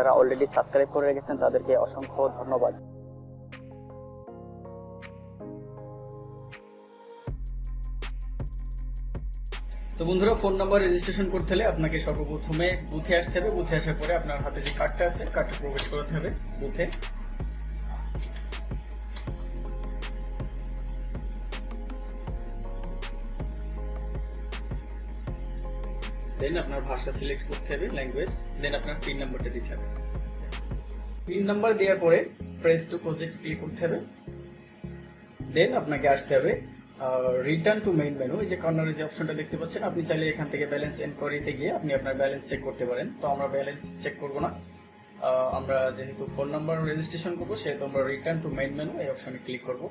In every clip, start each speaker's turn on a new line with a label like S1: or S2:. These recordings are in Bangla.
S1: যারা অলরেডি সাবস্ক্রাইব করে রেখেছেন, তাদেরকে অসংখ্য ধন্যবাদ।
S2: তো বন্ধুরা ফোন নাম্বার রেজিস্ট্রেশন করতে হলে আপনাকে সর্বপ্রথমে বুথে আসতে হবে। বুথে আসার পরে আপনার হাতে যে কার্ডটা আছে কার্ডটা প্রবেশ করাতে হবে বুথে। দেন আপনার ভাষা সিলেক্ট করতে হবে ল্যাঙ্গুয়েজ দেন আপনার পিন নাম্বারটা দিতে হবে। পিন নাম্বার দেওয়ার পরে প্রেস টু প্রজেক্ট ক্লিক করতে হবে। দেন আপনাকে আসতে হবে রিটার্ন টু মেইন মেনু এই যে কর্নারে যে অপশনটা দেখতে পাচ্ছেন, আপনি চাইলে এখান থেকে ব্যালেন্স এনকোয়ারিতে গিয়ে আপনি আপনার ব্যালেন্স চেক করতে পারেন। তো আমরা ব্যালেন্স চেক করব না। আমরা যেহেতু ফোন নাম্বার রেজিস্ট্রেশন করব, সেহেতু আমরা রিটার্ন টু মেইন মেনু এই অপশনে ক্লিক করব।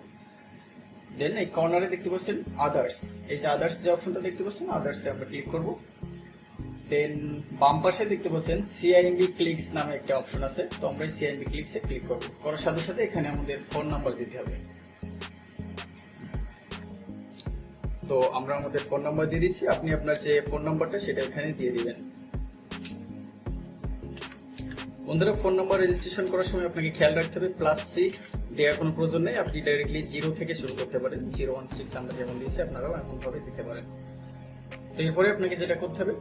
S2: দেন এই কর্নারে দেখতে পাচ্ছেন আদার্স এই যে আদার্স যে অপশনটা দেখতে পাচ্ছেন আদার্সে আমরা ক্লিক করব। দেন বাম পাশে দেখতে পাচ্ছেন সিআইএমবি ক্লিকস নামে একটা অপশন আছে। তো আমরা সিআইএমবি ক্লিকসে ক্লিক করব। করার সাথে সাথে এখানে আমাদের ফোন নাম্বার দিতে হবে। তো আমরা আমাদের ফোন নাম্বার দিয়ে দিচ্ছি। আপনি আপনার যে ফোন নাম্বারটা সেটা এখানে দিয়ে দিবেন। বন্ধুরা ফোন নাম্বার রেজিস্ট্রেশন করার সময় আপনাকে খেয়াল রাখতে হবে। প্লাস সিক্স দেওয়ার কোনো প্রয়োজন নেই। আপনি ডাইরেক্টলি জিরো থেকে শুরু করতে পারেন। জিরো ওয়ান সিক্স আমরা যেমন দিয়েছি, আপনারাও এমনভাবে দিতে পারেন। তো এরপরে আপনাকে যেটা করতে হবে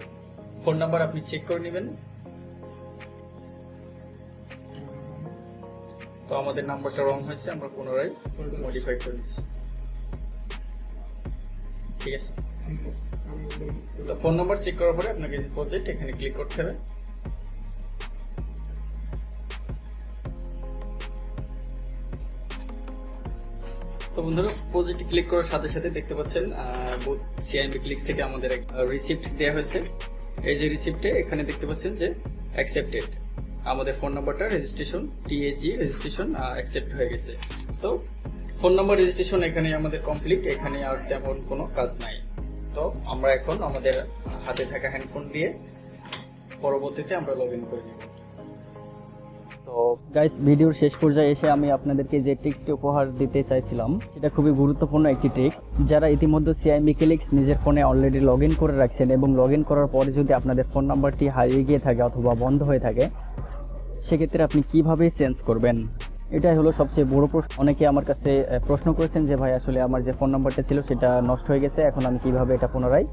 S2: ফোন নাম্বার আপনি চেক করে নেবেন। তো আমাদের নাম্বারটা রং হয়েছে, আমরা পুনরায় মডিফাই করে নিচ্ছি। ঠিক আছে? তো ফোন নাম্বার চেক করার পরে আপনাকে প্রজেক্ট এখানে ক্লিক করতে হবে। তো বন্ধুরা প্রজেক্ট ক্লিক করার সাথে সাথে দেখতে পাচ্ছেন সিআইএমবি ক্লিক থেকে আমাদের রিসিপ্ট দেওয়া হয়েছে। এই যে রিসিপ্টে এখানে দেখতে পাচ্ছেন যে অ্যাকসেপ্টেড আমাদের ফোন নাম্বারটা রেজিস্ট্রেশন টিএজি রেজিস্ট্রেশন অ্যাকসেপ্ট হয়ে গেছে। তো ফোন নাম্বার রেজিস্ট্রেশন এখানে আমাদের কমপ্লিট এখানে আর তেমন কোনো কাজ নাই। তো আমরা এখন আমাদের হাতে থাকা হ্যান্ডফোন দিয়ে পরবর্তীতে আমরা লগ ইন করে নেব।
S1: তো গাইস ভিডিওর শেষ পর্যায়ে এসে আমি আপনাদেরকে যে ট্রিকটি উপহার দিতে চাইছিলাম, সেটা খুবই গুরুত্বপূর্ণ একটি ট্রিক যারা ইতিমধ্যে সিআই মিকেলিক্স নিজের ফোনে অলরেডি লগ করে রাখছেন এবং লগ করার পরে যদি আপনাদের ফোন নাম্বারটি হারিয়ে গিয়ে থাকে অথবা বন্ধ হয়ে থাকে, সেক্ষেত্রে আপনি কীভাবে চেঞ্জ করবেন? এটাই হলো সবচেয়ে বড় প্রশ্ন। অনেকে আমার কাছে প্রশ্ন করেছেন যে ভাই, আসলে আমার যে ফোন নাম্বারটা ছিল সেটা নষ্ট হয়ে গেছে, এখন আমি কীভাবে এটা পুনরায়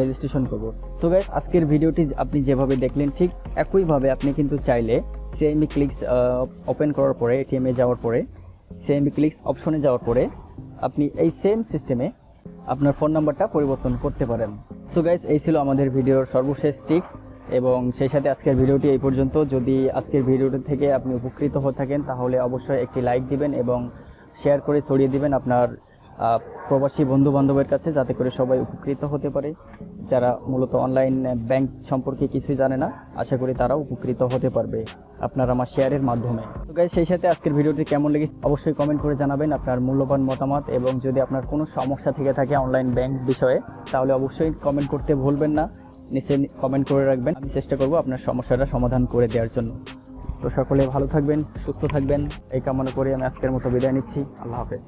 S1: রেজিস্ট্রেশন করব? তো গাইস আজকের ভিডিওটি আপনি যেভাবে দেখলেন, ঠিক একইভাবে আপনি কিন্তু চাইলে সিএমবি ক্লিকস ওপেন করার পরে এটিএম যাওয়ার পরে সিএমবি ক্লিকস অপশনে যাওয়ার পরে, আপনি এই সেম সিস্টেমে আপনার ফোন নাম্বারটা পরিবর্তন করতে পারেন। সো গাইস এই ছিল আমাদের ভিডিওর সর্বশেষ টিক এবং সেই সাথে আজকের ভিডিওটি এই পর্যন্ত। যদি আজকের ভিডিওটি থেকে আপনি উপকৃত হয়ে থাকেন, তাহলে অবশ্যই একটি লাইক দিবেন এবং শেয়ার করে ছড়িয়ে দিবেন আপনার প্রবাসী বন্ধু বান্ধবের কাছে যাতে করে সবাই উপকৃত হতে পারে। যারা মূলত অনলাইন ব্যাংক সম্পর্কে কিছুই জানে না, আশা করি তারাও উপকৃত হতে পারবে আপনার আমার শেয়ারের মাধ্যমে। তো গাইজ সেই সাথে আজকের ভিডিওটি কেমন লেগেছে অবশ্যই কমেন্ট করে জানাবেন আপনার মূল্যবান মতামত এবং যদি আপনার কোনো সমস্যা থেকে থাকে অনলাইন ব্যাংক বিষয়ে, তাহলে অবশ্যই কমেন্ট করতে ভুলবেন না। নিচে কমেন্ট করে রাখবেন। আমি চেষ্টা করব আপনার সমস্যাটা সমাধান করে দেওয়ার জন্য। তো সকলে ভালো থাকবেন, সুস্থ থাকবেন। এই কামনা করে আমি আজকের মতো বিদায় নিচ্ছি। আল্লাহ হাফেজ।